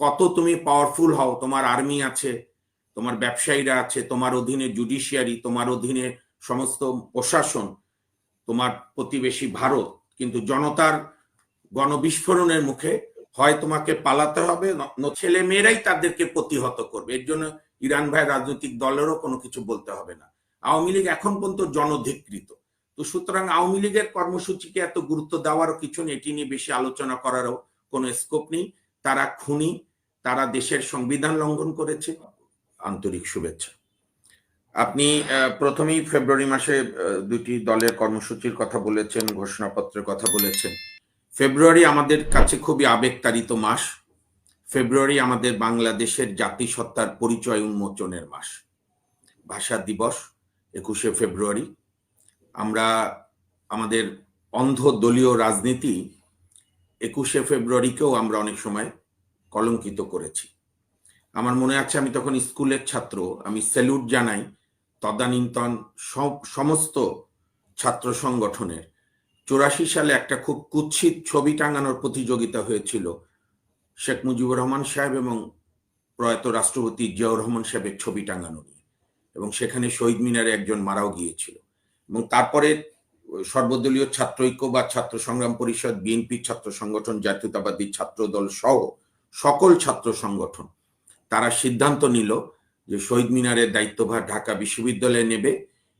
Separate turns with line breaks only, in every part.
কত তুমি পাওয়ারফুল হও, তোমার আর্মি আছে, তোমার ব্যবসায়ীরা আছে, তোমার অধীনে জুডিশিয়ারি তোমার অধীনে সমস্ত প্রশাসন, তোমার প্রতিবেশী ভারত, কিন্তু জনতার গণবিস্ফোরণের মুখে হয় তোমাকে পালাতে হবে ছেলে মেয়েরাই তাদেরকে প্রতিহত করবে, এর জন্য ইরান ভাই রাজনৈতিক দলেরও কোনো কিছু বলতে হবে না। আওয়ামী লীগ এখন পর্যন্ত জনধিকৃত। তো সুতরাং আওয়ামী লীগের কর্মসূচিকে এত গুরুত্ব দেওয়ারও কিছু নেই, এটি নিয়ে বেশি আলোচনা করারও কোনো স্কোপ নেই। তারা খুনি তারা দেশের সংবিধান লঙ্ঘন করেছে। আন্তরিক শুভেচ্ছা। আপনি প্রথমেই ফেব্রুয়ারি মাসে দুটি দলের কর্মসূচির কথা বলেছেন, ঘোষণাপত্রের কথা বলেছেন। ফেব্রুয়ারি আমাদের কাছে খুবই আবেগতাড়িত মাস। ফেব্রুয়ারি আমাদের বাংলাদেশের জাতিসত্তার পরিচয় উন্মোচনের মাস। ভাষা দিবস, একুশে ফেব্রুয়ারি। আমরা আমাদের অন্ধ দলীয় রাজনীতি একুশে ফেব্রুয়ারিকেও আমরা অনেক সময় কলঙ্কিত করেছি। আমার মনে আছে আমি তখন স্কুলের ছাত্র। আমি স্যালুট জানাই তদানীন্তন সমস্ত ছাত্র সংগঠনের। চুরাশি সালে একটা খুব কুৎসিত ছবি টাঙানোর প্রতিযোগিতা হয়েছিল। শেখ মুজিবুর রহমান সাহেব এবং প্রয়াত রাষ্ট্রপতি জিয়াউর রহমান সাহেবের ছবি টাঙানো নিয়ে। এবং সেখানে শহীদ মিনারে একজন মারাও গিয়েছিল। এবং তারপরে সর্বদলীয় ছাত্র ঐক্য বা ছাত্র সংগ্রাম পরিষদ বিএনপি ছাত্র সংগঠন, জাতীয়তাবাদী ছাত্র দল সহ সকল ছাত্র সংগঠন। তারা সিদ্ধান্ত নিল যে শহীদ মিনারের দায়িত্বভার ঢাকা বিশ্ববিদ্যালয়ে নেবে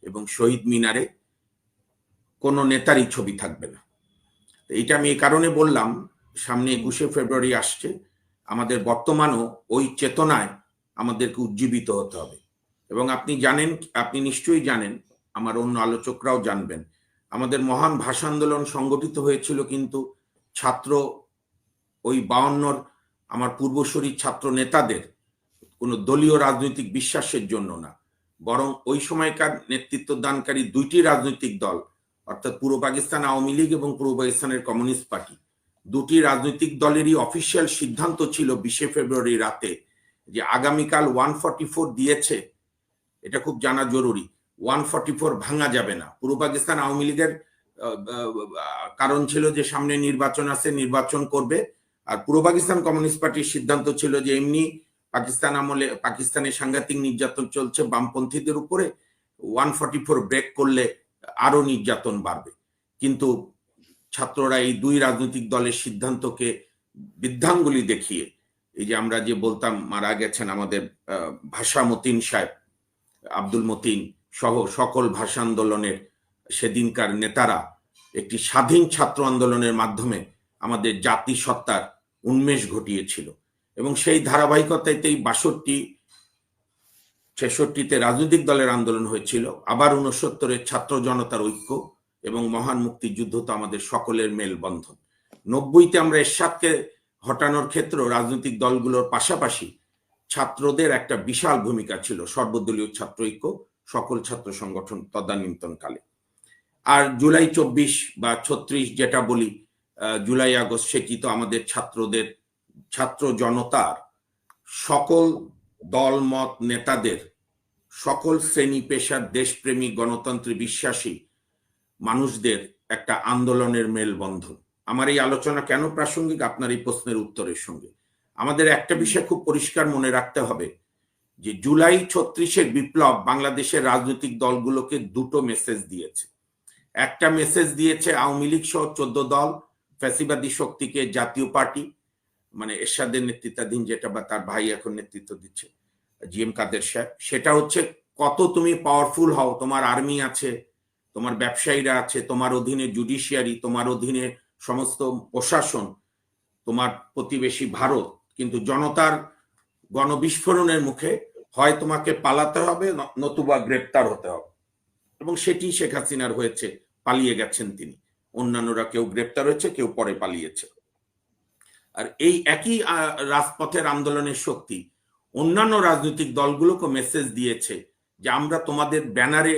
এবং শহীদ মিনারে কোনো নেতারই ছবি থাকবে না। তো এইটা আমি এই কারণে বললাম, সামনে একুশে ফেব্রুয়ারি আসছে, আমাদের বর্তমানও ওই চেতনায় আমাদেরকে উজ্জীবিত হতে হবে। এবং আপনি জানেন, আপনি নিশ্চয়ই জানেন, আমার অন্য আলোচকরাও জানবেন, আমাদের মহান ভাষা আন্দোলন সংগঠিত হয়েছিল কিন্তু ছাত্র ওই বাউন্নর আমার পূর্বসূরি ছাত্র নেতাদের কোনো দলীয় রাজনৈতিক বিশ্বাসের জন্য না। বরং ওই সময়কার নেতৃত্ব দানকারী দুইটি রাজনৈতিক দল, অর্থাৎ পূর্ব পাকিস্তান আওয়ামী লীগ এবং পূর্ব পাকিস্তানের কমিউনিস্ট পার্টি। দুটি রাজনৈতিক দলেরই অফিসিয়াল সিদ্ধান্ত ছিল বিশে ফেব্রুয়ারি রাতে যে আগামীকাল ওয়ান ফর্টি ফোর দিয়েছে। এটা খুব জানা জরুরি। ওয়ান ফর্টি ফোর ভাঙা যাবে না। পূর্ব পাকিস্তান আওয়ামী লীগের কারণ ছিল যে সামনে নির্বাচন আছে, নির্বাচন করবে। আর পূর্ব পাকিস্তান কমিউনিস্ট পার্টির সিদ্ধান্ত ছিল যে এমনি পাকিস্তান আমলে পাকিস্তানে সাংঘাতিক নির্যাতন চলছে বামপন্থীদের উপরে, ওয়ান ফর্টি ফোর ব্রেক করলে আরও নির্যাতন বাড়বে। কিন্তু ছাত্ররা এই দুই রাজনৈতিক দলের সিদ্ধান্তকে বৃদ্ধাঙ্গুলি দেখিয়ে, এই যে আমরা যে বলতাম, মারা গেছেন আমাদের ভাষা মতিন সাহেব, আব্দুল মতিন সহ সকল ভাষা আন্দোলনের সেদিনকার নেতারা একটি স্বাধীন ছাত্র আন্দোলনের মাধ্যমে আমাদের জাতি সত্তার উন্মেষ ঘটিয়েছিল। এবং সেই ধারাবাহিকতাতেই বাষট্টি, ছেষট্টিতে রাজনৈতিক দলের আন্দোলন হয়েছিল। আবার উনসত্তরে ছাত্র জনতার ঐক্য এবং মহান মুক্তিযুদ্ধ তো আমাদের সকলের মেলবন্ধন। নব্বইতে আমরা এরশাদকে হটানোর ক্ষেত্রে রাজনৈতিক দলগুলোর পাশাপাশি ছাত্রদের একটা বিশাল ভূমিকা ছিল, সর্বদলীয় ছাত্র ঐক্য, সকল ছাত্র সংগঠন তদানীন্তন কালে আর জুলাই চব্বিশ বা ছত্রিশ যেটা বলি জুলাই আগস্ট সেটি তো আমাদের ছাত্রদের, ছাত্র জনতার সকল দলমত নেতাদের, সকল শ্রেণি পেশার দেশপ্রেমী, গণতন্ত্রে, বিশ্বাসী মানুষদের একটা আন্দোলনের মেলবন্ধন। আমার এই আলোচনা কেন প্রাসঙ্গিক? আপনার এই প্রশ্নের উত্তরের সঙ্গে। আমাদের একটা বিষয় খুব পরিষ্কার মনে রাখতে হবে, যে জুলাই ছত্রিশের বিপ্লব বাংলাদেশের রাজনৈতিক দলগুলোকে দুটো মেসেজ দিয়েছে। একটা মেসেজ দিয়েছে আওয়ামী লীগ সহ চোদ্দ দল ফ্যাসিবাদী শক্তিকে জাতীয় পার্টি মানে এরশাদের নেতৃত্বাধীন যেটা বা তার ভাই এখন নেতৃত্ব দিচ্ছে, জি এম কাদের সাহেব, সেটা হচ্ছে কত তুমি পাওয়ারফুল হও, তোমার আর্মি আছে, তোমার ব্যবসায়ীরা আছে, তোমার অধীনে জুডিশিয়ারি তোমার অধীনে সমস্ত প্রশাসন, তোমার প্রতিবেশী ভারত, কিন্তু জনতার গণবিস্ফোরণের মুখে হয় তোমাকে পালাতে হবে নতুবা গ্রেপ্তার হতে হবে। এবং সেটি শেখ হাসিনার হয়েছে, পালিয়ে গেছেন তিনি। অন্যান্যরা কেউ গ্রেপ্তার হয়েছে, কেউ পরে পালিয়েছে। আর এই একই রাজপথের আন্দোলনের শক্তি অন্যান্য রাজনৈতিক দলগুলোকে মেসেজ দিয়েছে যে আমরা তোমাদের ব্যানারে,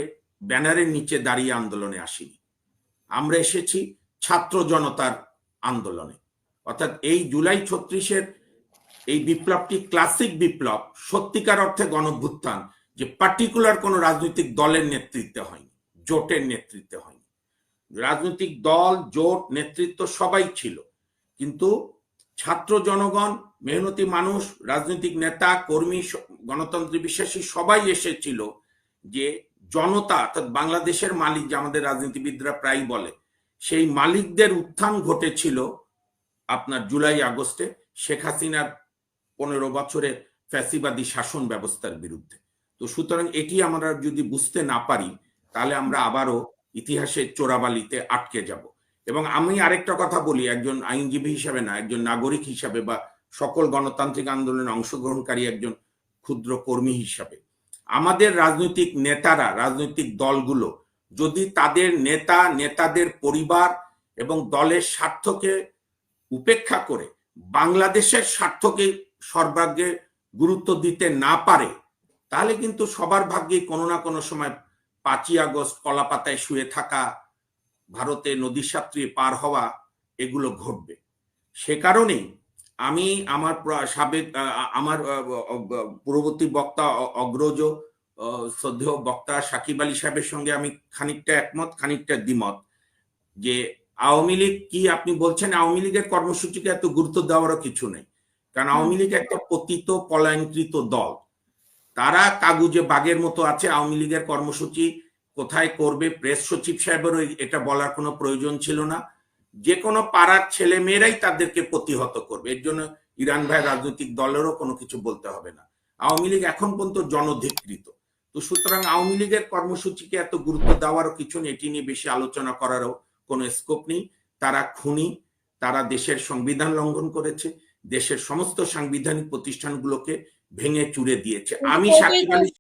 ব্যানারের নিচে দাঁড়িয়ে আন্দোলনে আসিনি। আমরা এসেছি ছাত্র জনতার আন্দোলনে। অর্থাৎ এই জুলাই ছত্রিশের এই বিপ্লবটি ক্লাসিক বিপ্লব, সত্যিকার অর্থে গণভ্যুত্থান, যে পার্টিকুলার কোন রাজনৈতিক দলের নেতৃত্বে হয়নি, জোটের নেতৃত্বে হয়নি। রাজনৈতিক দল, জোট, নেতৃত্ব সবাই ছিল। কিন্তু ছাত্র জনগণ, মেহনতি মানুষ, রাজনৈতিক নেতা, কর্মী গণতন্ত্রে বিশ্বাসী সবাই এসেছিল যে জনতা, অর্থাৎ বাংলাদেশের মালিক, যে আমাদের রাজনীতিবিদরা প্রায় বলে, সেই মালিকদের উত্থান ঘটেছিল আপনার জুলাই, আগস্টে শেখ হাসিনার পনেরো বছরের ফ্যাসিবাদী শাসন ব্যবস্থার বিরুদ্ধে। তো সুতরাং এটি আমরা যদি বুঝতে না পারি, তাহলে আমরা আবারও ইতিহাসের চোরাবালিতে আটকে যাব। এবং আমি আরেকটা কথা বলি, একজন আইনজীবী হিসাবে না, একজন নাগরিক হিসাবে বা সকল গণতান্ত্রিক আন্দোলনে অংশগ্রহণকারী একজন ক্ষুদ্র কর্মী হিসাবে। আমাদের রাজনৈতিক নেতারা, রাজনৈতিক দলগুলো যদি তাদের নেতা, নেতাদের পরিবার এবং দলের স্বার্থকে উপেক্ষা করে বাংলাদেশের স্বার্থকে সর্বাগ্রে গুরুত্ব দিতে না পারে, তাহলে কিন্তু সবার ভাগ্যে কোনো না কোনো সময় পাঁচই আগস্ট কলাপাতায় শুয়ে থাকা ভারতে নদী সাঁতরিয়ে পার হওয়া এগুলো ঘটবে। সে কারণেই আমি আমার সাবেক আমার পূর্ববর্তী বক্তা অগ্রজ শ্রদ্ধেয় বক্তা সাকিব আলী সাহেবের সঙ্গে আমি খানিকটা একমত, খানিকটা দ্বিমত যে আওয়ামী লীগ, কি আপনি বলছেন, আওয়ামী লীগের কর্মসূচিকে এত গুরুত্ব দেওয়ারও কিছু নেই। কারণ আওয়ামী লীগ একটা পতিত পলায়নকৃত দল। তারা কাগুজে বাগের মতো আছে, আওয়ামী লীগের কর্মসূচি কোথায় করবে? প্রেস সচিব সাহেবের এটা বলার কোনো প্রয়োজন ছিল না। যে কোনো পাড়ার ছেলে মেয়েরাই তাদেরকে প্রতিহত করবে। এর জন্য ইরান ভাই রাজনৈতিক দলেরও কোনো কিছু বলতে হবে না। আওয়ামী লীগ এখন পর্যন্ত জনধিকৃত। তো সুতরাং আওয়ামী লীগের কর্মসূচিকে এত গুরুত্ব দেওয়ারও কিছু নেই। এটি নিয়ে বেশি আলোচনা করারও কোনো স্কোপ নেই। তারা খুনি, তারা দেশের সংবিধান লঙ্ঘন করেছে। দেশের সমস্ত সাংবিধানিক প্রতিষ্ঠানগুলোকে ভেঙে চুরে দিয়েছে। আমি সাক্ষী আলী